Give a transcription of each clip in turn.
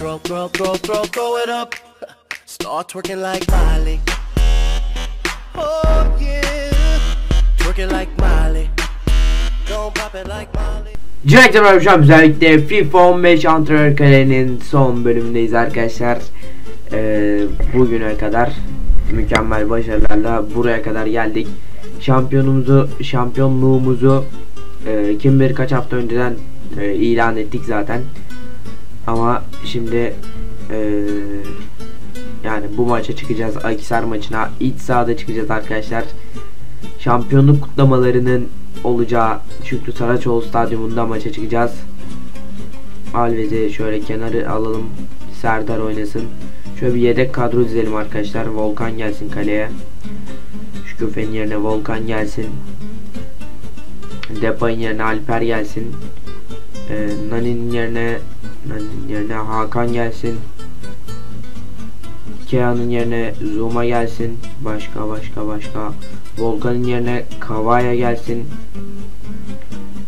Throw, throw, throw, throw, throw it up. Start twerking like Miley. Oh yeah. Twerking like Miley. Don't pop it like Miley. Cüneyt'e merhaba özellikle FIFA 15 antrenör kalenin son bölümündeyiz arkadaşlar. Ee, bugüne kadar mükemmel başarılarla buraya kadar geldik. Şampiyonumuzu, şampiyonluğumuzu e, kim bilir kaç hafta önceden e, ilan ettik zaten. Ama şimdi e, yani bu maça çıkacağız. Akisar maçına iç sahada çıkacağız arkadaşlar. Şampiyonluk kutlamalarının olacağı Şükrü Saraçoğlu stadyumunda maça çıkacağız. Alves'i şöyle kenarı alalım. Serdar oynasın. Şöyle bir yedek kadro dizelim arkadaşlar. Volkan gelsin kaleye. Şükrüfe'nin yerine Volkan gelsin. Depay'ın yerine Alper gelsin. Ee, Nani'nin yerine Nani'nin yerine Hakan gelsin. Kea'nın yerine Zuma gelsin. Başka başka başka. Volkan'ın yerine Kavaya gelsin.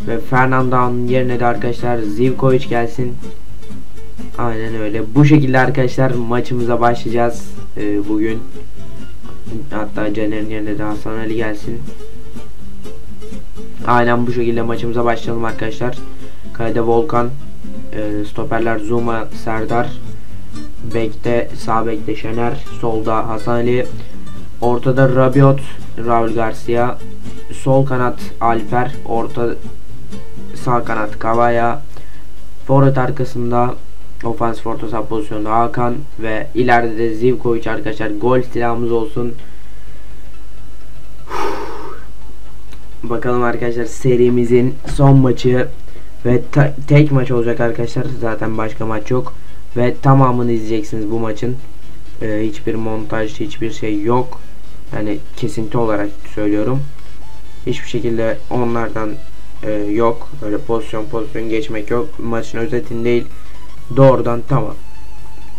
Ve Fernando'nun yerine de arkadaşlar Zivkovic gelsin. Aynen öyle. Bu şekilde arkadaşlar maçımıza başlayacağız ee, bugün. Hatta Caner'in yerine de Hasan Ali gelsin. Aynen bu şekilde maçımıza başlayalım arkadaşlar. Kalede Volkan, e, stoperler Zuma, Serdar, bekte sağ bekte Şener, solda Hasan Ali, ortada Rabiot, Raul Garcia, sol kanat Alper, orta sağ kanat Kavaya, forvet arkasında ofans orta saha pozisyonda Hakan ve ileride de Zivkovic arkadaşlar. Gol silahımız olsun. Bakalım arkadaşlar serimizin son maçı ve tek maç olacak arkadaşlar. Zaten başka maç yok. Ve tamamını izleyeceksiniz bu maçın. Ee, hiçbir montaj, hiçbir şey yok. Yani kesinti olarak söylüyorum. Hiçbir şekilde onlardan e, yok. Böyle pozisyon pozisyon geçmek yok. Maçın özetini değil. Doğrudan tamam.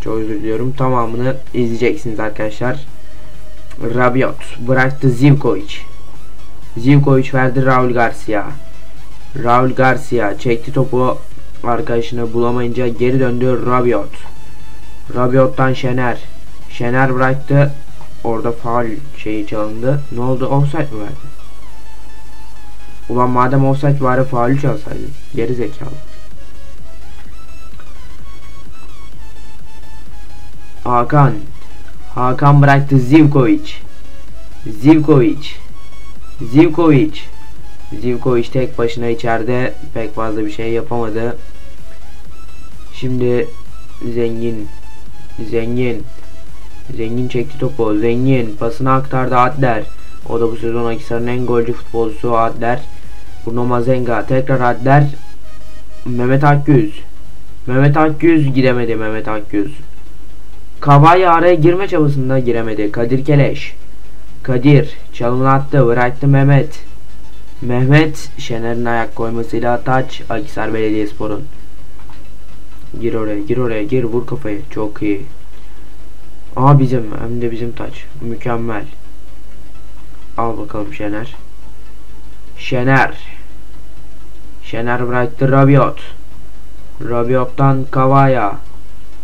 Çok özür diliyorum. Tamamını izleyeceksiniz arkadaşlar. Rabiot bıraktı Zivkovic. Zivkovic verdi Raul Garcia. Raul Garcia çekti topu arkadaşını bulamayınca geri döndü Rabiot. Rabiot'tan Şener. Şener bıraktı. Orada faul şeyi çalındı. Ne oldu? Offside mi verdi? Ulan madem offside bari faulü çalsaydı. Geri zekalı. Hakan. Hakan bıraktı Zivkovic. Zivkovic. Zivkovic. Zivkovic tek başına içeride pek fazla bir şey yapamadı. Şimdi Zengin. Zengin. Zengin çekti topu. Zengin pasını aktardı Adler. O da bu sezon Akisar'ın en golcü futbolcusu Adler. Bruno Mazenga. Tekrar Adler. Mehmet Akgüz. Mehmet Akgüz giremedi Mehmet Akgüz. Kavaya araya girme çabasında giremedi. Kadir Keleş. Kadir çalımını attı. Bıraktı Mehmet. Mehmet Şener'in ayak koymasıyla taç Akisar Belediyespor'un. Gir oraya gir oraya gir vur kafayı. Çok iyi. Aa bizim hem de bizim taç. Mükemmel. Al bakalım Şener. Şener. Şener bıraktı Rabiot. Rabiot'tan Kavaya.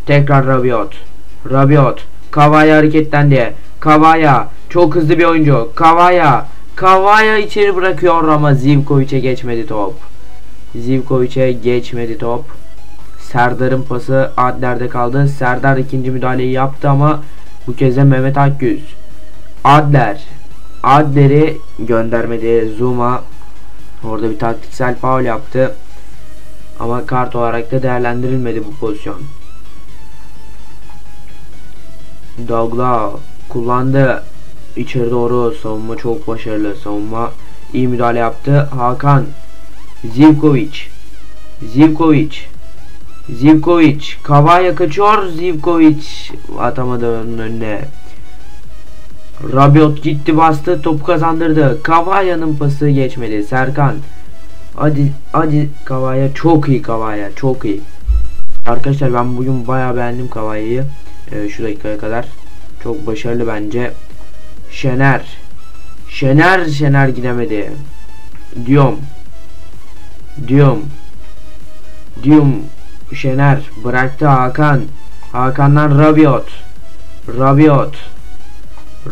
Tekrar Rabiot. Rabiot. Kavaya hareketlendi. Kavaya. Çok hızlı bir oyuncu. Kavaya. Kavaya içeri bırakıyor ama Zivkovic'e geçmedi top. Zivkovic'e geçmedi top. Serdar'ın pası Adler'de kaldı. Serdar ikinci müdahaleyi yaptı ama bu kez de Mehmet Akgüz. Adler. Adler'i göndermedi. Zuma orada bir taktiksel faul yaptı. Ama kart olarak da değerlendirilmedi bu pozisyon. Dogla kullandı. İçeri doğru savunma çok başarılı. Savunma iyi müdahale yaptı. Hakan Zivkovic Zivkovic Zivkovic Kavaya kaçıyor. Zivkovic atamadı onun önüne. Rabiot gitti bastı. Topu kazandırdı. Kavaya'nın pası geçmedi. Serkan Hadi hadi Kavaya çok iyi Kavaya çok iyi. Arkadaşlar ben bugün bayağı beğendim Kavaya'yı. Ee, şu dakikaya kadar. Çok başarılı bence. Şener. Şener Şener gidemedi. Diyorum. Diyorum. Diyorum. Şener bıraktı Hakan. Hakan'dan Rabiot. Rabiot.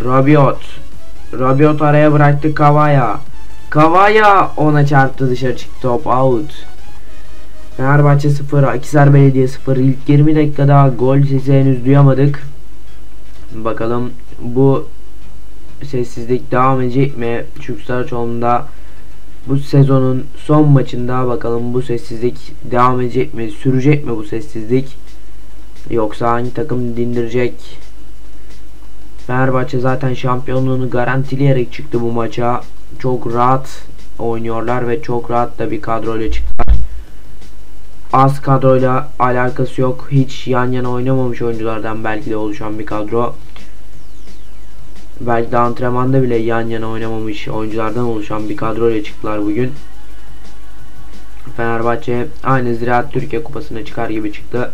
Rabiot. Rabiot araya bıraktı Kavaya. Kavaya ona çarptı dışarı çıktı top out. Fenerbahçe 0, Akisar Belediye 0. İlk 20 dakikada gol sesi henüz duyamadık. Bakalım bu sessizlik devam edecek mi? Çünkü Saraçoğlu'nda bu sezonun son maçında bakalım bu sessizlik devam edecek mi? Sürecek mi bu sessizlik? Yoksa hangi takım dindirecek? Fenerbahçe zaten şampiyonluğunu garantileyerek çıktı bu maça. Çok rahat oynuyorlar ve çok rahat da bir kadroyla çıktılar. Az kadroyla alakası yok. Hiç yan yana oynamamış oyunculardan belki de oluşan bir kadro. Belki de antrenmanda bile yan yana oynamamış oyunculardan oluşan bir kadroyla çıktılar bugün. Fenerbahçe aynı Ziraat Türkiye Kupası'na çıkar gibi çıktı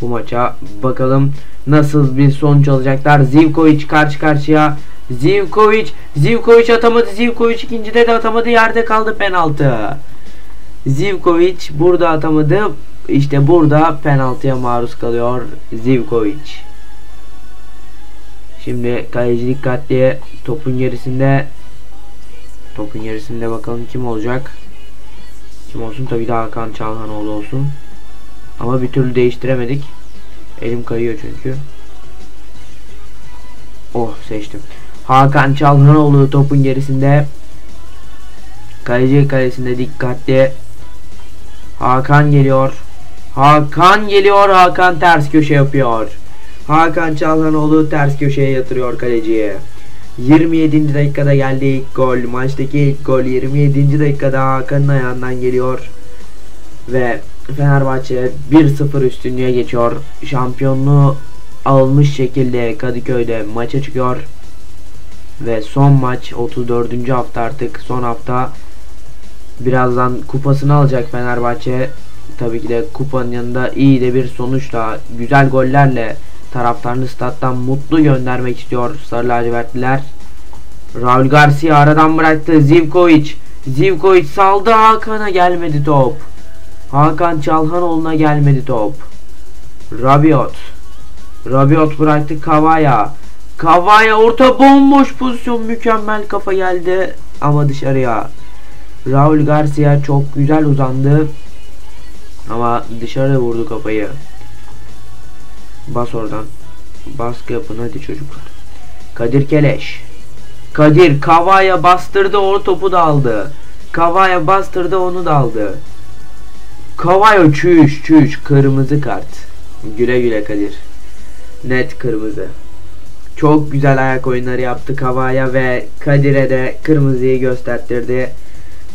bu maça. Bakalım nasıl bir sonuç alacaklar. Zivkovic karşı karşıya. Zivkovic, Zivkovic atamadı. Zivkovic ikincide de atamadı. Yerde kaldı penaltı. Zivkovic burada atamadı. İşte burada penaltıya maruz kalıyor Zivkovic. Şimdi kaleci dikkatli topun gerisinde topun gerisinde bakalım kim olacak. Kim olsun tabii de Hakan Çalhanoğlu olsun. Ama bir türlü değiştiremedik. Elim kayıyor çünkü. Oh seçtim. Hakan Çalhanoğlu topun gerisinde. Kaleci kalesinde dikkatli. Hakan geliyor. Hakan geliyor. Hakan ters köşe yapıyor. Hakan Çalhanoğlu ters köşeye yatırıyor kaleciye. 27. dakikada geldi ilk gol. Maçtaki ilk gol 27. dakikada Hakan'ın ayağından geliyor. Ve Fenerbahçe 1-0 üstünlüğe geçiyor. Şampiyonluğu almış şekilde Kadıköy'de maça çıkıyor. Ve son maç 34. hafta artık son hafta. Birazdan kupasını alacak Fenerbahçe. Tabii ki de kupanın yanında iyi de bir sonuçla güzel gollerle taraftarını stat'tan mutlu göndermek istiyor Sarı lacivertliler. Raul Garcia aradan bıraktı. Zivkovic. Zivkovic saldı Hakan'a gelmedi top. Hakan Çalhanoğlu'na gelmedi top. Rabiot. Rabiot bıraktı Kavaya. Kavaya orta bomboş pozisyon mükemmel kafa geldi ama dışarıya. Raul Garcia çok güzel uzandı. Ama dışarı vurdu kafayı. Bas oradan. Baskı yapın hadi çocuklar. Kadir Keleş. Kadir Kavaya bastırdı o topu da aldı. Kavaya bastırdı onu da aldı. Kavaya çüş çüş kırmızı kart. Güle güle Kadir. Net kırmızı. Çok güzel ayak oyunları yaptı Kavaya ve Kadir'e de kırmızıyı göstertirdi.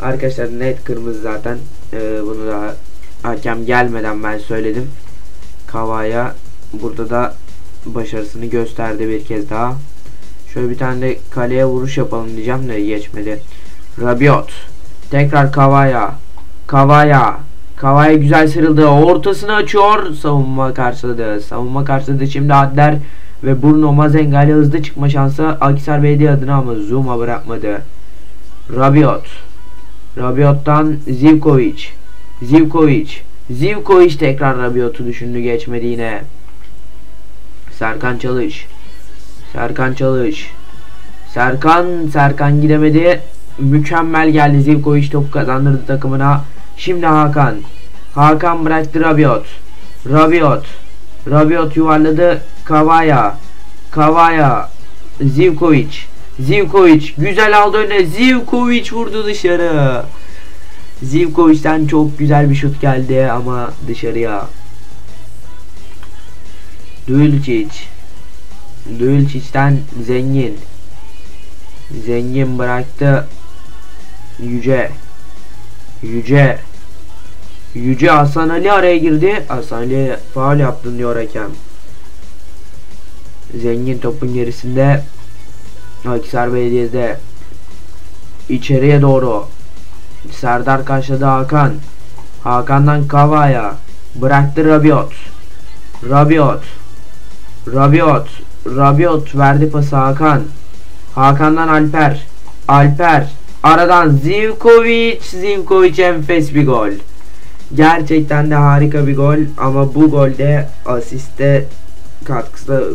Arkadaşlar net kırmızı zaten. Ee, bunu da hakem gelmeden ben söyledim. Kavaya burada da başarısını gösterdi bir kez daha. Şöyle bir tane de kaleye vuruş yapalım diyeceğim de geçmedi. Rabiot. Tekrar Kavaya. Kavaya. Kavaya güzel sıyrıldı. Ortasını açıyor. Savunma karşıladı. Savunma karşıladı. Şimdi Adler ve Bruno Mazenga ile hızlı çıkma şansı Akisar Belediye adına ama Zuma bırakmadı. Rabiot. Rabiot'tan Zivkovic. Zivkovic. Zivkovic tekrar Rabiot'u düşündü geçmedi yine. Serkan Çalış. Serkan Çalış. Serkan Serkan gidemedi. Mükemmel geldi Zivkovic topu kazandırdı takımına. Şimdi Hakan. Hakan bıraktı Rabiot. Rabiot. Rabiot yuvarladı Kavaya. Kavaya. Zivkovic. Zivkovic güzel aldı önüne. Zivkovic vurdu dışarı. Zivkovic'ten çok güzel bir şut geldi ama dışarıya. Dulcic. Dulcic'ten Zengin. Zengin bıraktı. Yüce. Yüce. Yüce Hasan Ali araya girdi. Hasan Ali faal yaptın diyor hakem. Zengin topun gerisinde. Akisar Belediye'de. içeriye doğru. Serdar karşıladı Hakan. Hakan'dan Kavaya. Bıraktı Rabiot. Rabiot. Rabiot. Rabiot verdi pası Hakan. Hakan'dan Alper. Alper. Aradan Zivkovic. Zivkovic enfes bir gol. Gerçekten de harika bir gol ama bu golde asiste katkısı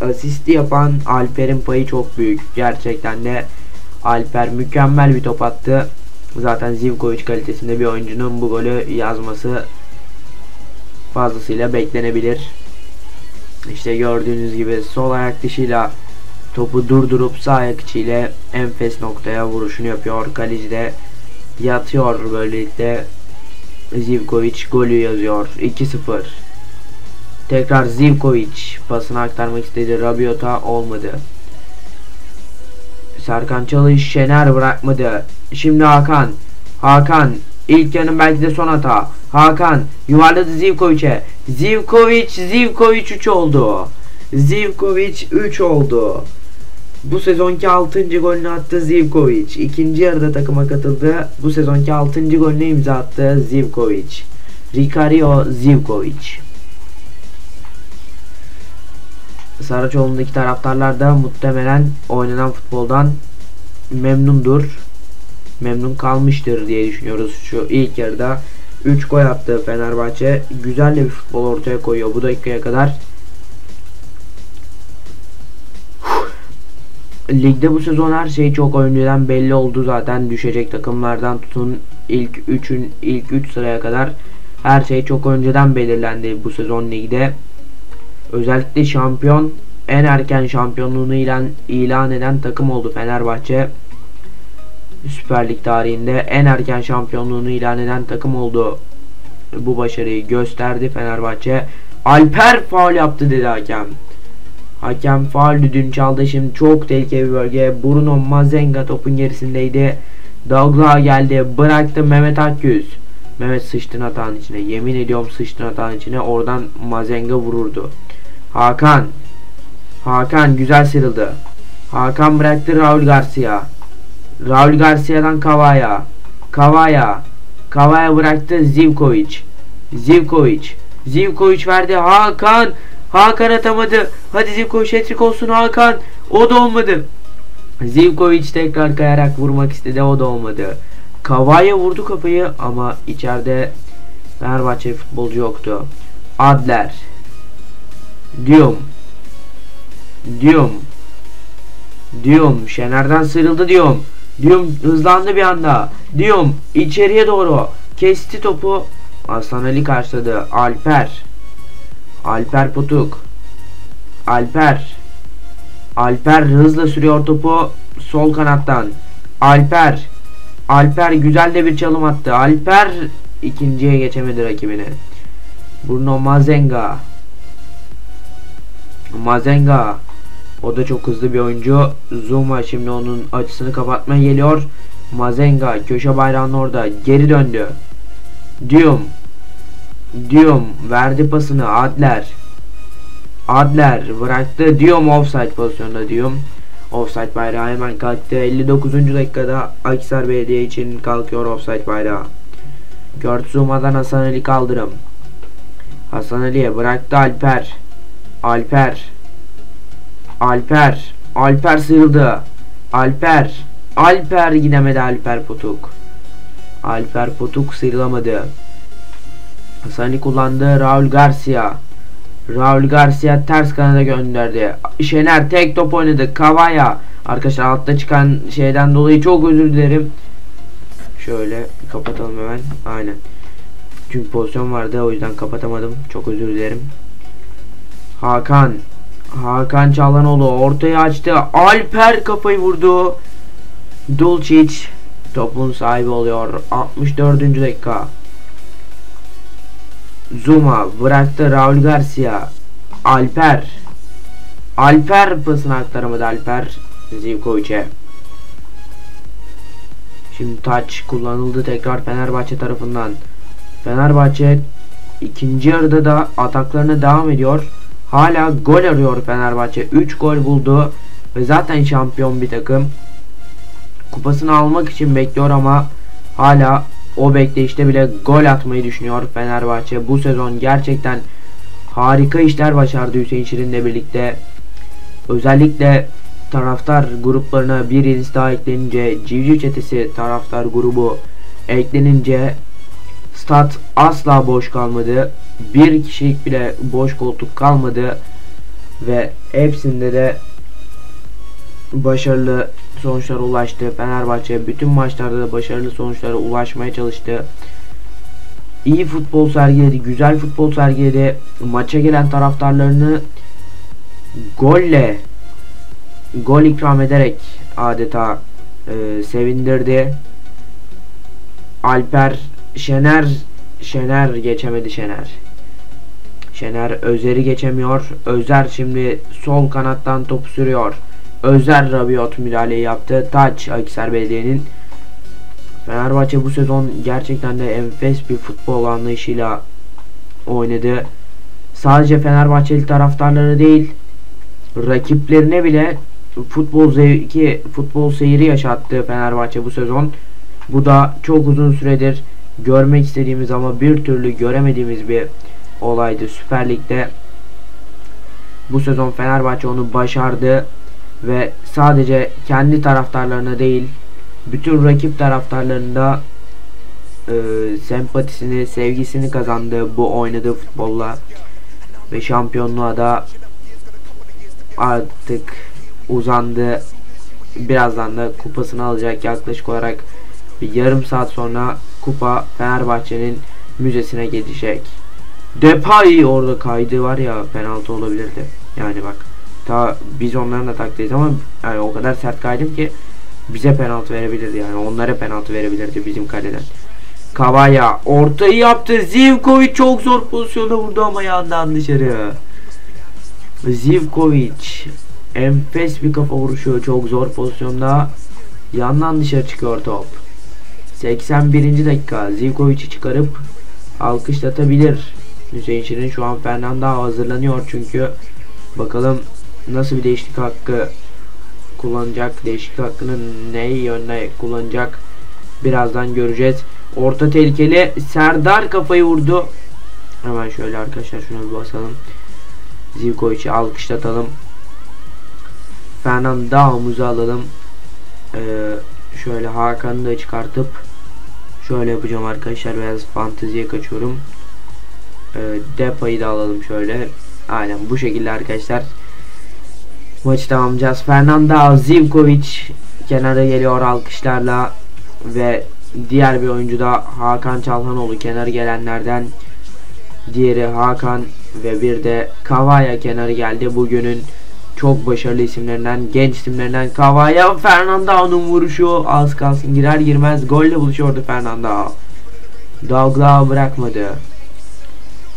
asisti yapan Alper'in payı çok büyük. Gerçekten de Alper mükemmel bir top attı. Zaten Zivkovic kalitesinde bir oyuncunun bu golü yazması fazlasıyla beklenebilir. İşte gördüğünüz gibi sol ayak dışıyla topu durdurup sağ ayak içiyle enfes noktaya vuruşunu yapıyor. Kaleci de yatıyor böylelikle Zivkovic golü yazıyor. 2-0. Tekrar Zivkovic pasını aktarmak istedi. Rabiot'a olmadı. Serkan Çalış Şener bırakmadı. Şimdi Hakan. Hakan ilk yarının belki de son hata. Hakan yuvarladı Zivkovic'e. Zivkovic Zivkovic 3 oldu. Zivkovic 3 oldu. Bu sezonki 6. golünü attı Zivkovic. İkinci yarıda takıma katıldı. Bu sezonki 6. golünü imza attı Zivkovic. Rikario Zivkovic. Saraçoğlu'ndaki taraftarlar da muhtemelen oynanan futboldan memnundur. Memnun kalmıştır diye düşünüyoruz. Şu ilk yarıda 3 gol attı Fenerbahçe. Güzel de bir futbol ortaya koyuyor bu dakikaya kadar. Ligde bu sezon her şey çok önceden belli oldu zaten. Düşecek takımlardan tutun ilk 3'ün ilk 3 sıraya kadar her şey çok önceden belirlendi bu sezon ligde. Özellikle şampiyon en erken şampiyonluğunu ilan, ilan eden takım oldu Fenerbahçe. Süper Lig tarihinde en erken şampiyonluğunu ilan eden takım oldu. Bu başarıyı gösterdi Fenerbahçe. Alper faul yaptı dedi hakem. Hakem faul düdüğünü çaldı. Şimdi çok tehlikeli bir bölge. Bruno Mazenga topun gerisindeydi. Douglas geldi. Bıraktı Mehmet Akgüz. Mehmet sıçtın atağın içine. Yemin ediyorum sıçtın atağın içine. Oradan Mazenga vururdu. Hakan. Hakan güzel sıyrıldı. Hakan bıraktı Raul Garcia. Raul Garcia'dan Kavaya. Kavaya. Kavaya bıraktı Zivkovic. Zivkovic. Zivkovic verdi. Hakan. Hakan atamadı. Hadi Zivkovic etrik olsun Hakan. O da olmadı. Zivkovic tekrar kayarak vurmak istedi. O da olmadı. Kavaya vurdu kafayı ama içeride Fenerbahçe futbolcu yoktu. Adler. Diyorum. Diyorum. Diyorum. Şener'den sıyrıldı diyorum. Diyorum hızlandı bir anda. Diyorum içeriye doğru. Kesti topu. Aslan Ali karşıladı. Alper. Alper Putuk. Alper. Alper hızla sürüyor topu sol kanattan. Alper. Alper güzel de bir çalım attı. Alper ikinciye geçemedi rakibini. Bruno Mazenga. Mazenga. O da çok hızlı bir oyuncu. Zuma şimdi onun açısını kapatmaya geliyor. Mazenga köşe bayrağının orada geri döndü. Dium. Dium verdi pasını Adler. Adler bıraktı. Dium offside pozisyonda Dium. Offside bayrağı hemen kalktı. 59. dakikada Akisar Belediye için kalkıyor offside bayrağı. Kurt Zuma'dan Hasan Ali kaldırım. Hasan Ali'ye bıraktı Alper. Alper. Alper. Alper sıyrıldı. Alper. Alper gidemedi Alper Potuk. Alper Potuk sıyrılamadı. Hasan Ali kullandı. Raul Garcia. Raul Garcia ters kanada gönderdi. Şener tek top oynadı. Kavaya. Arkadaşlar altta çıkan şeyden dolayı çok özür dilerim. Şöyle kapatalım hemen. Aynen. Çünkü pozisyon vardı o yüzden kapatamadım. Çok özür dilerim. Hakan. Hakan Çalhanoğlu ortaya açtı. Alper kafayı vurdu. Dulcic topun sahibi oluyor. 64. dakika. Zuma bıraktı Raul Garcia. Alper. Alper pasını aktaramadı Alper Zivkovic'e. Şimdi taç kullanıldı tekrar Fenerbahçe tarafından. Fenerbahçe ikinci yarıda da ataklarına devam ediyor. Hala gol arıyor Fenerbahçe. 3 gol buldu ve zaten şampiyon bir takım. Kupasını almak için bekliyor ama hala o bekleyişte bile gol atmayı düşünüyor Fenerbahçe. Bu sezon gerçekten harika işler başardı Hüseyin Şirin'le birlikte. Özellikle taraftar gruplarına bir yıldız daha eklenince Civciv Çetesi taraftar grubu eklenince stat asla boş kalmadı. Bir kişilik bile boş koltuk kalmadı. ve hepsinde de başarılı sonuçlara ulaştı. Fenerbahçe bütün maçlarda da başarılı sonuçlara ulaşmaya çalıştı. İyi futbol sergiledi, güzel futbol sergiledi. Maça gelen taraftarlarını golle gol ikram ederek adeta e, sevindirdi. Alper Şener Şener geçemedi Şener. Şener Özer'i geçemiyor. Özer şimdi sol kanattan top sürüyor. Özer Rabiot müdahaleyi yaptı. Taç Akisar Belediye'nin Fenerbahçe bu sezon gerçekten de enfes bir futbol anlayışıyla oynadı. Sadece Fenerbahçeli taraftarları değil, rakiplerine bile futbol zevki, futbol seyri yaşattı Fenerbahçe bu sezon. Bu da çok uzun süredir görmek istediğimiz ama bir türlü göremediğimiz bir olaydı Süper Lig'de. Bu sezon Fenerbahçe onu başardı ve sadece kendi taraftarlarına değil bütün rakip taraftarlarında e, sempatisini, sevgisini kazandı bu oynadığı futbolla ve şampiyonluğa da artık uzandı. Birazdan da kupasını alacak yaklaşık olarak bir yarım saat sonra kupa Fenerbahçe'nin müzesine gelecek. Depay orada kaydı var ya penaltı olabilirdi. Yani bak ta biz onların da taktiğiz ama yani o kadar sert kaydım ki bize penaltı verebilirdi yani onlara penaltı verebilirdi bizim kaleden. Kavaya ortayı yaptı. Zivkovic çok zor pozisyonda vurdu ama yandan dışarı. Zivkovic enfes bir kafa vuruşu çok zor pozisyonda yandan dışarı çıkıyor top. 81. dakika Zivkovic'i çıkarıp alkışlatabilir. Hüseyin Şirin şu an Fernando hazırlanıyor çünkü bakalım nasıl bir değişiklik hakkı kullanacak. Değişiklik hakkını ne yönde kullanacak birazdan göreceğiz. Orta tehlikeli Serdar kafayı vurdu. Hemen şöyle arkadaşlar şuna bir basalım. Zivkovic'i alkışlatalım. Fernando'muzu alalım. Ee, şöyle Hakan'ı da çıkartıp şöyle yapacağım arkadaşlar. Biraz fanteziye kaçıyorum. Ee, Depay'ı da alalım şöyle. Aynen bu şekilde arkadaşlar. Maçı tamamlayacağız. Fernando Zivkovic kenara geliyor alkışlarla ve diğer bir oyuncu da Hakan Çalhanoğlu kenarı gelenlerden diğeri Hakan ve bir de Kavaya kenarı geldi. Bugünün çok başarılı isimlerinden, genç isimlerinden Kavaya Fernando'nun vuruşu az kalsın girer girmez golle buluşuyordu Fernando. Douglas bırakmadı.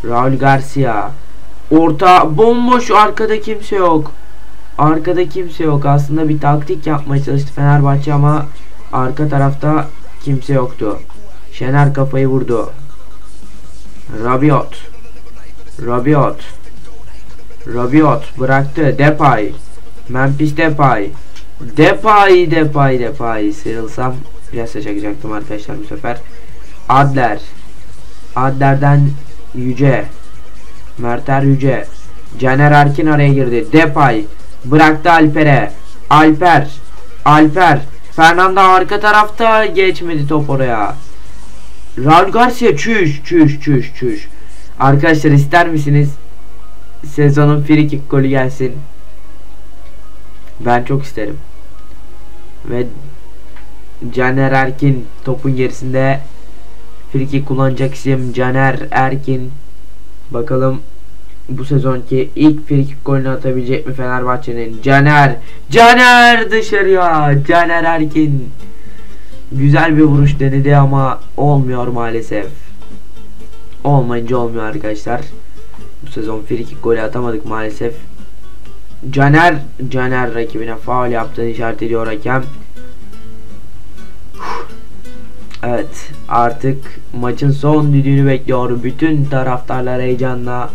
Raul Garcia orta bomboş arkada kimse yok. Arkada kimse yok. Aslında bir taktik yapmaya çalıştı Fenerbahçe ama arka tarafta kimse yoktu. Şener kafayı vurdu. Rabiot. Rabiot. Rabiot bıraktı. Depay. Memphis Depay. Depay, Depay, Depay. Sıyrılsam plase çekecektim arkadaşlar bu sefer. Adler. Adler'den Yüce. Merter Yüce. Caner Erkin araya girdi. Depay. Bıraktı Alper'e. Alper. Alper. Fernando arka tarafta geçmedi top oraya. Raul Garcia çüş çüş çüş çüş. Arkadaşlar ister misiniz? Sezonun free kick golü gelsin. Ben çok isterim. Ve Caner Erkin topun gerisinde free kick kullanacak isim Caner Erkin. Bakalım bu sezonki ilk frikik golünü atabilecek mi Fenerbahçe'nin? Caner! Caner dışarıya! Caner Erkin! Güzel bir vuruş denedi ama olmuyor maalesef. Olmayınca olmuyor arkadaşlar. Bu sezon frikik golü atamadık maalesef. Caner, Caner rakibine faul yaptığını işaret ediyor hakem. Evet artık maçın son düdüğünü bekliyor. Bütün taraftarlar heyecanla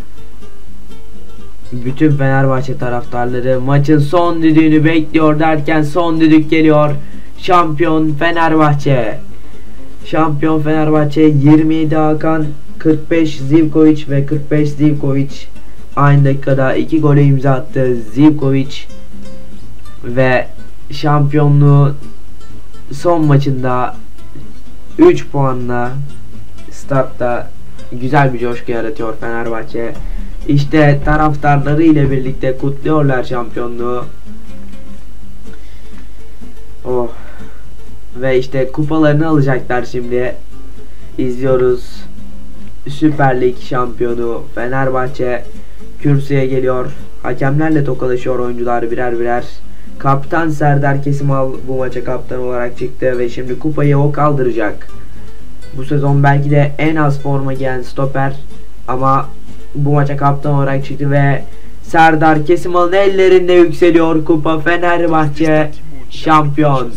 bütün Fenerbahçe taraftarları maçın son düdüğünü bekliyor derken son düdük geliyor. Şampiyon Fenerbahçe. Şampiyon Fenerbahçe 27 Hakan 45 Zivkovic ve 45 Zivkovic aynı dakikada 2 gole imza attı Zivkovic ve şampiyonluğu son maçında 3 puanla statta güzel bir coşku yaratıyor Fenerbahçe. İşte taraftarları ile birlikte kutluyorlar şampiyonluğu. Oh. Ve işte kupalarını alacaklar şimdi. İzliyoruz. Süper Lig şampiyonu Fenerbahçe kürsüye geliyor. Hakemlerle tokalaşıyor oyuncular birer birer. Kaptan Serdar Kesimal bu maça kaptan olarak çıktı ve şimdi kupayı o kaldıracak. Bu sezon belki de en az forma giyen stoper ama bu maça kaptan olarak çıktı ve Serdar Kesimal'ın ellerinde yükseliyor kupa Fenerbahçe şampiyon.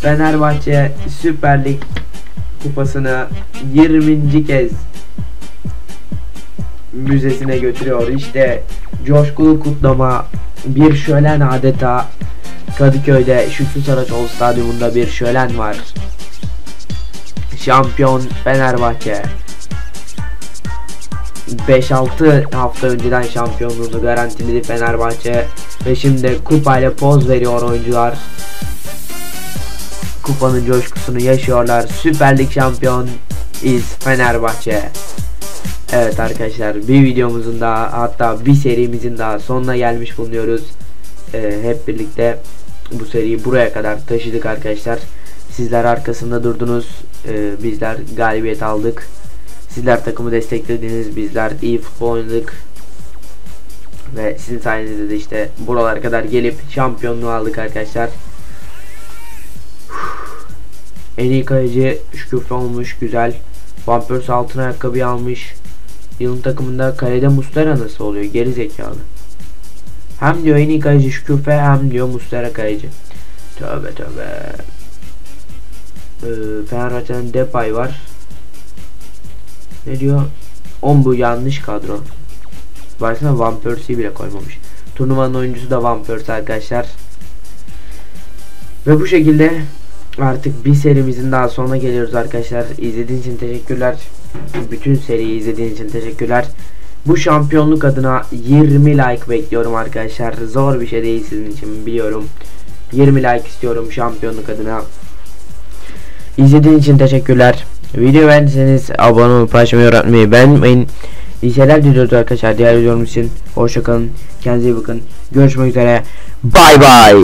Fenerbahçe Süper Lig kupasını 20. kez müzesine götürüyor. İşte coşkulu kutlama, bir şölen adeta Kadıköy'de Şükrü Saraçoğlu Stadyumunda bir şölen var. Şampiyon Fenerbahçe. 5-6 hafta önceden şampiyonluğunu garantiledi Fenerbahçe ve şimdi kupayla poz veriyor oyuncular. Kupanın coşkusunu yaşıyorlar. Süper Lig şampiyon is Fenerbahçe. Evet arkadaşlar bir videomuzun daha hatta bir serimizin daha sonuna gelmiş bulunuyoruz. Ee, hep birlikte bu seriyi buraya kadar taşıdık arkadaşlar. Sizler arkasında durdunuz. Ee, bizler galibiyet aldık. Sizler takımı desteklediniz. Bizler iyi futbol oynadık. Ve sizin sayenizde de işte buralara kadar gelip şampiyonluğu aldık arkadaşlar. En iyi kaleci Şüküfe olmuş güzel. Van Persie altın ayakkabı almış. Yılın takımında kalede Mustera nasıl oluyor? Geri zekalı. Hem diyor en iyi kaleci Şüküfe hem diyor Mustera kaleci. Tövbe tövbe. Ee, Fenerbahçe'nin Depay var. Ne diyor? On bu yanlış kadro. Baksana Van Persie'yi bile koymamış. Turnuvanın oyuncusu da Van Persie arkadaşlar. Ve bu şekilde artık bir serimizin daha sonuna geliyoruz arkadaşlar. İzlediğiniz için teşekkürler. Bütün seriyi izlediğiniz için teşekkürler. Bu şampiyonluk adına 20 like bekliyorum arkadaşlar. Zor bir şey değil sizin için biliyorum. 20 like istiyorum şampiyonluk adına. İzlediğiniz için teşekkürler. Video beğendiyseniz abone olup paylaşmayı unutmayın. Beğenmeyin. İyi şeyler diliyoruz arkadaşlar. Diğer videomuz için hoşçakalın. Kendinize iyi bakın. Görüşmek üzere. Bay bay.